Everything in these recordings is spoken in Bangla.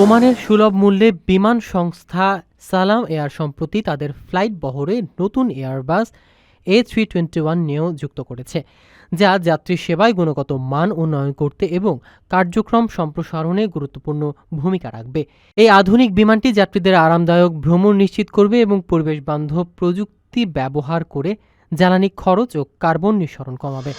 ওমানের সুলভ মূল্যে বিমান সংস্থা সালাম এয়ার সম্প্রতি তাদের ফ্লাইট বহরে নতুন Airbus A three twenty one নিয়েও যুক্ত করেছে, যা যাত্রী সেবায় গুণগত মান উন্নয়ন করতে এবং কার্যক্রম সম্প্রসারণে গুরুত্বপূর্ণ ভূমিকা রাখবে। এই আধুনিক বিমানটি যাত্রীদের আরামদায়ক ভ্রমণ নিশ্চিত করবে এবং পরিবেশ বান্ধব প্রযুক্তি ব্যবহার করে জ্বালানি খরচ ও কার্বন নিঃসরণ কমাবে।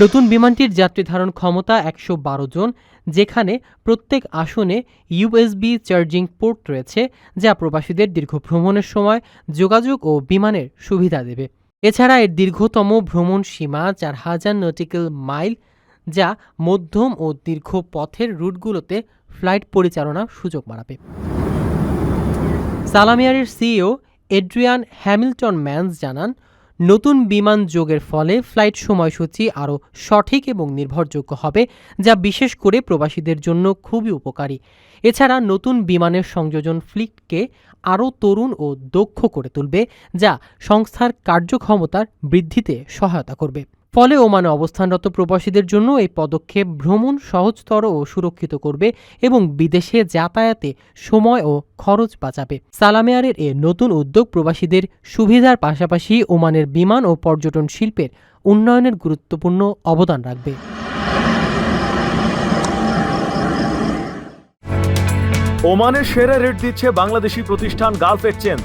নতুন বিমানটির যাত্রী ধারণ ক্ষমতা একশো বারো জন, যেখানে প্রত্যেক আসনে ইউএসবি চার্জিং পোর্ট রয়েছে, যা প্রবাসীদের দীর্ঘ ভ্রমণের সময় যোগাযোগ ও বিমানের সুবিধা দেবে। এছাড়া এর দীর্ঘতম ভ্রমণ সীমা চার হাজার নটিক্যাল মাইল, যা মধ্যম ও দীর্ঘ পথের রুটগুলোতে ফ্লাইট পরিচালনার সুযোগ বাড়াবে। সালামিয়ারের সিইও এড্রিয়ান হ্যামিল্টন ম্যান্স জানান নতুন বিমান যোগের ফলে ফ্লাইট সময়সূচি আরও সঠিক এবং নির্ভরযোগ্য হবে, যা বিশেষ করে প্রবাসীদের জন্য খুবই উপকারী। এছাড়া নতুন বিমানের সংযোজন ফ্লিটকে আরও তরুণ ও দক্ষ করে তুলবে, যা সংস্থার কার্যক্ষমতার বৃদ্ধিতে সহায়তা করবে। ফলে ওমানে অবস্থানরত প্রবাসীদের জন্য এই পদক্ষেপ ভ্রমণ সহজতর ও সুরক্ষিত করবে এবং বিদেশে যাতায়াতে সময় ও খরচ বাঁচাবে। সালামেয়ারের এ নতুন উদ্যোগ প্রবাসীদের সুবিধার পাশাপাশি ওমানের বিমান ও পর্যটন শিল্পের উন্নয়নের গুরুত্বপূর্ণ অবদান রাখবে। ওমানের সেরা রেট দিচ্ছে বাংলাদেশি প্রতিষ্ঠান গালফ এক্সচেঞ্জ।